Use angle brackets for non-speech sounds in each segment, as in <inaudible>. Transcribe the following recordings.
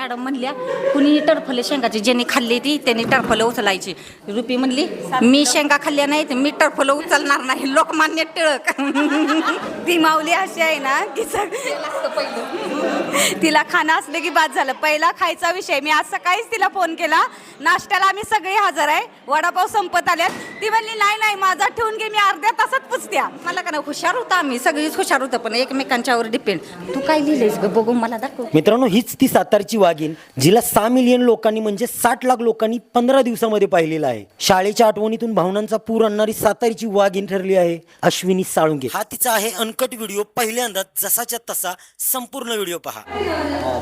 Madam म्हणल्या कुणी टरफले शेंगाची ज्यांनी खाल्ली ती त्यांनी टरफलं उचलायची. रुपी म्हणली मी शेंगा खाल्ल्या नाही मी टरफलं उचलणार नाही. लोकमान्य टिळक. <laughs> ती माऊली अशी आहे ना की तिला खाणं असलं की बाद झालं. पहिला खायचा विषय मी आज सकाळीच तिला फोन केला. नाश्त्याला आम्ही सगळे हजर आहे. वडापाव संपत आल्यात. ती म्हणली नाही नाही माझा ठेवून घे मी अर्ध्या तासात पुसत्या. मला का नाही हुशार होता आम्ही सगळीच हुशार होतं पण एकमेकांच्यावर डिपेंड तू काय लिहिलेस ग? बघू मला दाखव. मित्रांनो हीच ती सातारची वाघीण जिला सहा मिलियन लोकांनी म्हणजे साठ लाख लोकांनी पंधरा दिवसामध्ये पाहिलेलं आहे. शाळेच्या आठवणीतून भावनांचा पूर आणणारी सातारची वाघीण ठरली आहे अश्विनी साळुंगे हा तिचा आहे अनकट व्हिडिओ पहिल्यांदा जसाच्या तसा संपूर्ण व्हिडिओ पहा.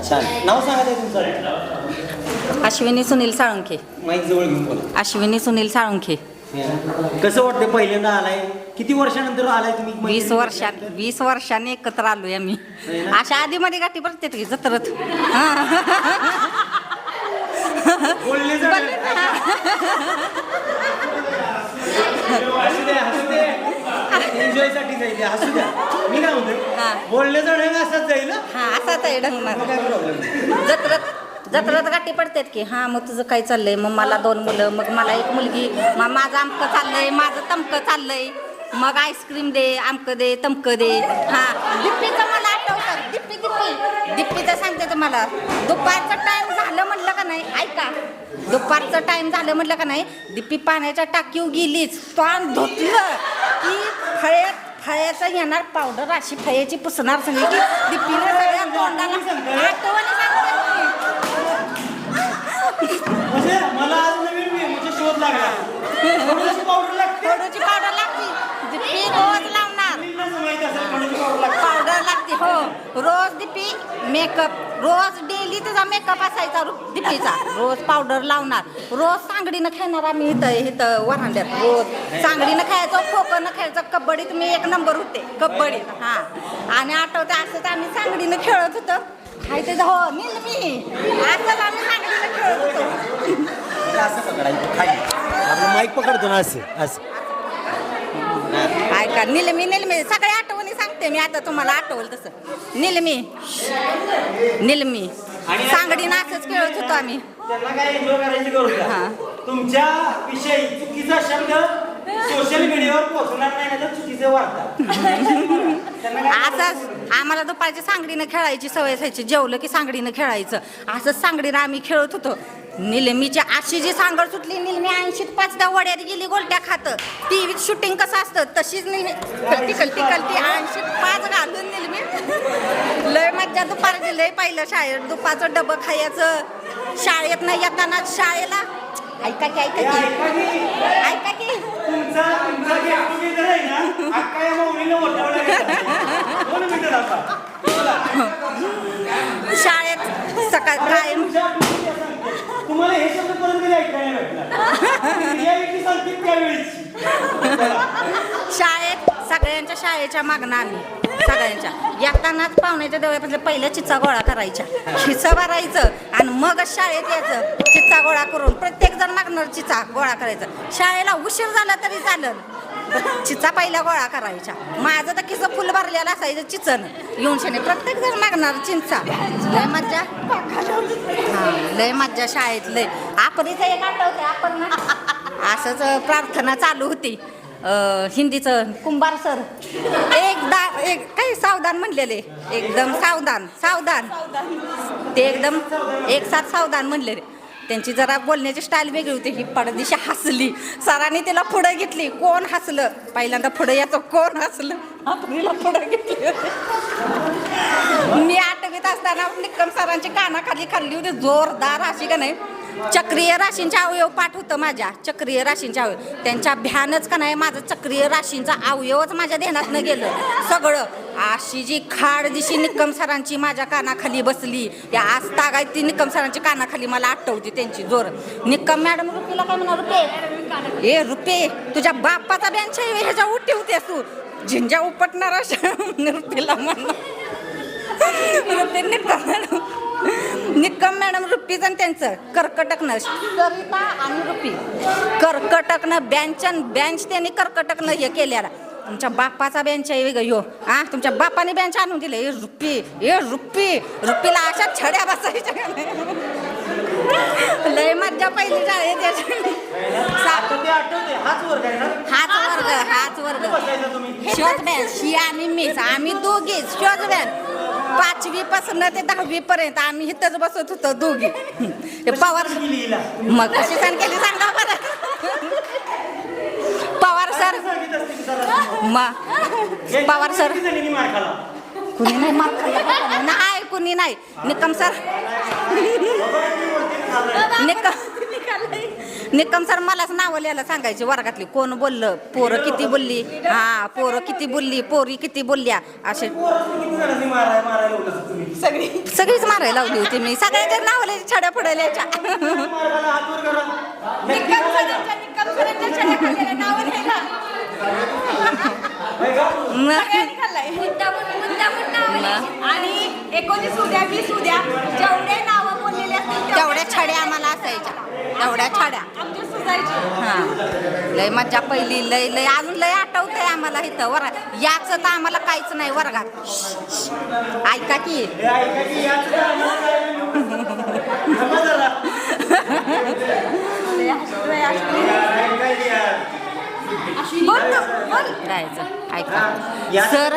छान. नाव सांगा तुमचं. अश्विनी सुनील साळुंखे माईक जवळ घेऊन बोला. अश्विनी सुनील साळुंखे कसं वाटतं पहिल्यांदा आलाय? किती वर्षानंतर आलाय तुम्ही वीस वर्षां वीस वर्षांनी एकत्र आलोय आम्ही. अशा आधी मध्ये गाठी प्रत्येक की जत्रत. बोलले साठी जाईल असू द्या. मी काय हा. म्हणतो बोलण्याचा ढंग असाच जाईल हं? हा असाच आहे ढंगणार मग काय प्रॉब्लेम जत्रत. जत्रात गाठी पडतात की हा मग तुझं काय चाललंय? मग मला दोन मुलं मग मला एक मुलगी मग माझं आमकं चाललंय माझं तमकं चाललंय. मग आईस्क्रीम दे आमकं दे तमकं दे. हा. दिप्पीचं मला आठवतं. दिप्पी दिप्पी. दिप्पीचं सांगते तुम्हाला दुपारचं टाईम झालं म्हणलं का नाही? ऐका. दुपारचं टाईम झालं म्हटलं का नाही? दिप्पी पाण्याच्या टाकीव गेलीच. तोंड धुतलं की फळ्यात फळ्याचं येणार पावडर अशी फळ्याची पुसणार सगळी. की दिप्पीनं सगळ्या तोंडाला आठवण सांगते म्हणजे मला आज नवीन मी- म्हणजे शोध लागला. थोडीशी पावडर लागते? खडूची पावडर लागते. रोज लावणार. माहीत असेल पावडर लागते. पावडर लागते हो. रोज दिप्पी मेकअप रोज डेली तुझा मेकअप असायचा दिप्पीचा रोज पावडर लावणार. रोज सांगडीनं खेळणार आम्ही इथं इथं वरांड्यात. रोज सांगडीनं खेळायचो खो खोनं खेळायचो कबड्डीत मी एक नंबर होते. कबड्डीत हा. आणि आठवते असंच आम्ही सांगडीनं खेळत होतो. हाय ते हो नील मी. असंच आम्ही सांगडीनं खेळत होतो. असं पकडायचं खाली. आपलं माईक पकडतो ना असं असं. ऐका निलमी निलमी सगळ्या आठवणी सांगते मी आता तुम्हाला आठवल तसं. निलमी निलमी सांगडीनं असंच खेळत होतो आम्ही. त्यांना काय एन्जॉय करायची गरज हा. नाही. तुमच्या विषयी चुकीचा शब्द सोशल मीडियावर पोहोचणार नाही ना तर चुकीचे काय असंच आम्हाला दुपारची सांगडीनं खेळायची सवय असायची. जेवलं की सांगडीनं खेळायचं. असंच सांगडीनं आम्ही खेळत होतो. निलमीची अशी जी सांगड सुटली निलमी ऐंशी पाच दहा वड्यात गेली गोलट्या खातं. टीव्हीत शूटिंग कसं असतं तशीच निलमी कलटी कलटी कलटी ऐंशी पाच घालून निलमी. लय मज्जा दुपारची लय पाहिलं शाळेत. दुपारचं डबं खायचं. शाळेत नाही येताना शाळेला ऐका की की ऐका की, ऐका की. तुमचा तुमचा get together आहे ना अक्का या. दोन मिनिटं दाखवा. शाळेत सकाळ कायम तुमच्या आठवणीत असं सांगतो. तुम्हाला हे शब्द परत कधी ऐकायला भेटणार रियालिटी सांगते त्यावेळीची शाळेत सगळ्यांच्या शाळेच्या मागणं आम्ही सगळ्यांच्या. येतानाच पाहुण्याच्या देवळापासून पहिल्या चिचा गोळा करायच्या. चिचा भरायचं आणि मग शाळेत यायचं. चिचा गोळा करून प्रत्येक जण मागणार चिचा गोळा करायचं. शाळेला उशीर झाला तरी चालेल. चिचा पहिल्या गोळा करायच्या. माझं तर किस फुल भरलेलं असायचं चिचन. येऊन शनी प्रत्येक जण मागणार चिंचा. लय मज्जा. हा लय मज्जा शाळेत लय. आपण इथं एक आठवते आपण असंच प्रार्थना चालू होती. हिंदीचं कुंभार सर. एकदा एक काही सावधान म्हणलेले? एकदम सावधान सावधान. ते एकदम एक साथ सावधान म्हणलेले. त्यांची जरा बोलण्याची स्टाईल वेगळी होती. ही पडदिशी हसली. सरांनी तिला पुढं घेतली. कोण हसलं? पहिल्यांदा पुढं याचं कोण हसलं? आपलीला पुढे घेतली मी आठवीत असताना निकम सरांची कानाखाली खाल्ली होती. जोरदार अशी का नाही? चक्रीय राशींचे अवयव पाठ होतं माझ्या. चक्रीय राशींचा अवयव. त्यांच्या भ्यानच का नाही माझं चक्रीय राशींचा अवयवच माझ्या ध्यानात न गेलं. सगळं. अशी जी खाड दिशी निकम सरांची माझ्या कानाखाली बसली. या आज तागाय ती निकम सरांची कानाखाली मला आठवती त्यांची जोर. निकम मॅडम रुपीला काय म्हणा रुपे? ए रुपे तुझ्या बाप्पाचा बेंच ह्याच्या उठी होते तू. झिंजा उपटणार अशा रुपीला म्हणा. रुपी निकम मॅडम. निकम मॅडम रुपीच आणि त्यांचं कर्कटकनं सरिता आणि रुपी. कर्कटकनं बँच आणि बँच त्यांनी कर्कटकनं हे केलेला तुमच्या बापाचा बेंच आहे वेगळं यो. हा तुमच्या बापाने बेंच आणून दिले. ए रुप्पी ए रुप्पी रुप्पीला अशा छड्या बसायच्या? लय मज्जा पहिली. सा- हाच वर्ग हाच वर्ग शोध बॅन शी आणि मीच. आम्ही दोघीच बॅन. पाचवी पासून ते दहावी पर्यंत आम्ही इथंच बसत होतो दोघी. ते पवार मग कशी सण केली सांगा बरं. पवार सर. मग पवार सर. कुणी नाही मार. नाही. कुणी नाही. निकम सर. निकम निकम सर मलाच नावं लिहायला सांगायचे वर्गातली कोण बोललं? पोरं किती बोलली? हा पोरं किती बोलली? पोरी किती बोलल्या? असे. सगळीच मारायला लावली होती मी. सगळ्यांच्या छड्या छड्या नावं लिहायला. सगळ्यांनी खाल्लाय. मुद्दामून- मुद्दामून नावं लिहायची. आणि एकोणीस उद्या वीस उद्या जेवढे नावं तेवढ्या छड्या आम्हाला असायच्या. तेवढ्या छड्या. हा. लय मज्जा पहिली. लय लय अजून लय आठवतंय आम्हाला इथं. वर्गात याच तर आम्हाला काहीच नाही वर्गात. ऐका की. बोल तू, बोल. जायचं ऐका सर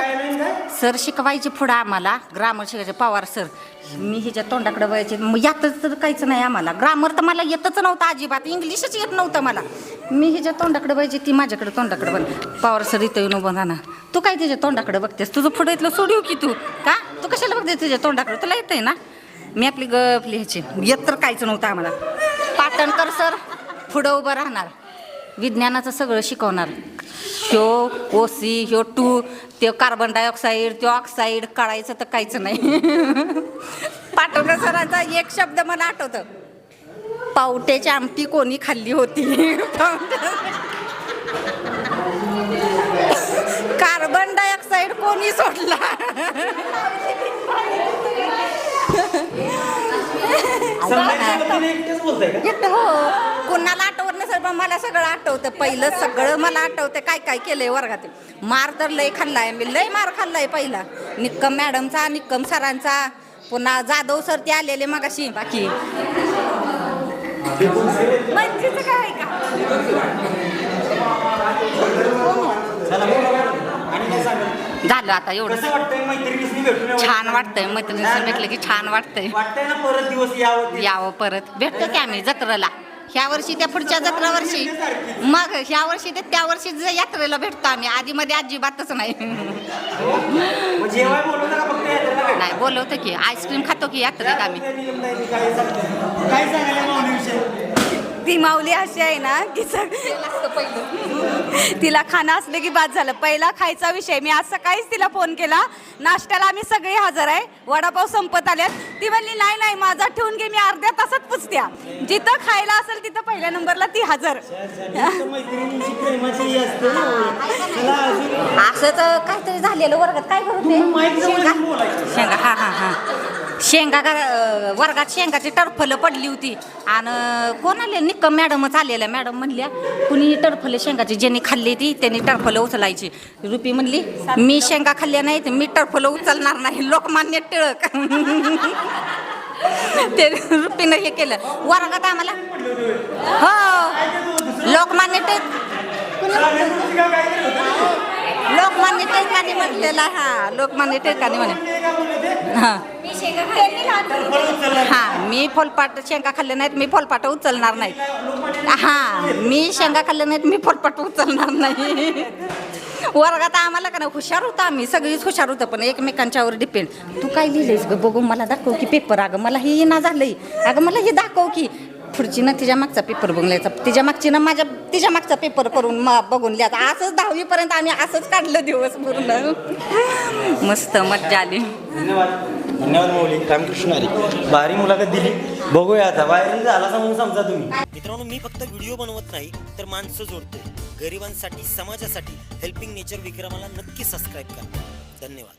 सर शिकवायचे पुढं आम्हाला. ग्रामर शिकायचे. पवार सर मी हिच्या तोंडाकडे वयाचे मग यातच तर काहीच नाही आम्हाला. ग्रामर तर मला येतच नव्हतं अजिबात. इंग्लिशच येत नव्हतं मला. मी हिच्या तोंडाकडे व्हायची ती माझ्याकडे तोंडाकडे बघ. पवार सर इथं येऊन उभं ना तू काय तिच्या तोंडाकडे बघतेस? तुझं पुढे इथलं सोडू की तू? का? तू कशाला बघते तुझ्या तोंडाकडे? तुला येतंय ना? मी आपली गपली लिहायची. येत तर काहीच नव्हतं आम्हाला. पाटणकर सर पुढं उभं राहणार. विज्ञानाचं सगळं शिकवणार. ह्यो ओसी ह्यो टू ते कार्बन डायऑक्साईड ते ऑक्साईड काढायचं तर काहीच नाही. <laughs> पाटोकर सरांचा एक शब्द मला आठवतं. पावट्याची आमटी कोणी खाल्ली होती? <laughs> कार्बन डायऑक्साईड कोणी सोडला? हो कुणाला पण मला सगळं आठवतं. पहिलं सगळं मला आठवतं. काय काय केलंय वर्गात? मार तर लय खाल्लाय. मी लय मार खाल्लाय पहिला. निक्कम मॅडमचा निक्कम सरांचा. पुन्हा जाधव सर ते आलेले मगाशी. बाकी. काय झालं आता एवढं. कसं वाटतंय मैत्रिणीसनी भेटून एवढं? छान वाटतंय. मैत्रिणीचं भेटलं की छान वाटतंय. वाटतंय ना परत दिवस यावं ते? यावं परत. भेटतो की आम्ही जत्रेला? ह्या वर्षी त्या पुढच्या जत्रा वर्षी. मग ह्या वर्षी ते त्या वर्षी ज- यात्रेला भेटतो आम्ही. आधी मध्ये अजिबातच नाही? नाही बोलवतो की. आईस्क्रीम खातो की यात्रेत आम्ही काय नियम नाही, काय सांगताय? काय सांगायला माऊलीविषयी? ती माऊली अशी आहे ना की सग- तिला खाणं असलं की बाद झालं. पहिला खायचा विषय. मी आज सकाळीच तिला फोन केला. नाश्त्याला आम्ही सगळे हजर आहे. वडापाव संपत आल्यात ती म्हणली नाही नाही माझा ठेवून घे. मी अर्ध्या तासात पुचत्या जिथं खायला असेल तिथं पहिल्या नंबरला ती हजर. तर अजून असंच काहीतरी झालेलं वर्गात. काय येऊन बोलायचं. शेंगा. हा हा हा. शेंगा गा- वर्गात शेंगाची टरफलं पडली होती. आणि कोण आले? निक्कम मॅडमच आलेल्या. मॅडम म्हणल्या कुणी टरफलं शेंगाची? ज्यांनी खाल्ली ती त्यांनी टरफलं उचलायची. रुपी म्हणली मी शेंगा खाल्ल्या नाहीत मी टरफलं उचलणार नाही. लोकमान्य टिळक. <laughs> ते रुपीनं हे केलं. वर्गात आम्हाला हो. लोकमान्य टिळक लोकमान्य टिळकांनी म्हटलेला हा लोकमान्य टिळकांनी म्हणे. हा. हा मी फुलपाट शेंगा खाल्ले नाहीत मी फलपाट उचलणार नाही. हा मी शेंगा खाल्ले नाहीत मी फुलपाट उचलणार नाही. वर्गात आम्हाला का ना हुशार होता आम्ही सगळीच हुशार होतं पण एकमेकांच्यावर डिपेंड तू काय लिहिलंयस ग? बघू मला दाखव की पेपर अगं मला हे ना झालंय. अगं मला हे दाखव की. पुढची ना तिच्या मागचा पेपर बघलायचा तिच्या मागची ना माझ्या तिच्या मागचा पेपर करून म- बघून लिहायचा असंच दहावीपर्यंत आम्ही असंच काढलं दिवस पूर्ण. मस्त मज्जा आली. धन्यवाद. धन्यवाद मौली रामकृष्ण हरी. भारी मुलाखत दिली. बघूया आता. व्हायरल झाला म्हणून समजा तुम्ही. मित्रांनो मी फक्त व्हिडिओ बनवत नाही तर माणसं जोडतोय. गरिबांसाठी समाजासाठी हेल्पिंग नेचर विक्रमाला नक्की सबस्क्राईब करा. धन्यवाद.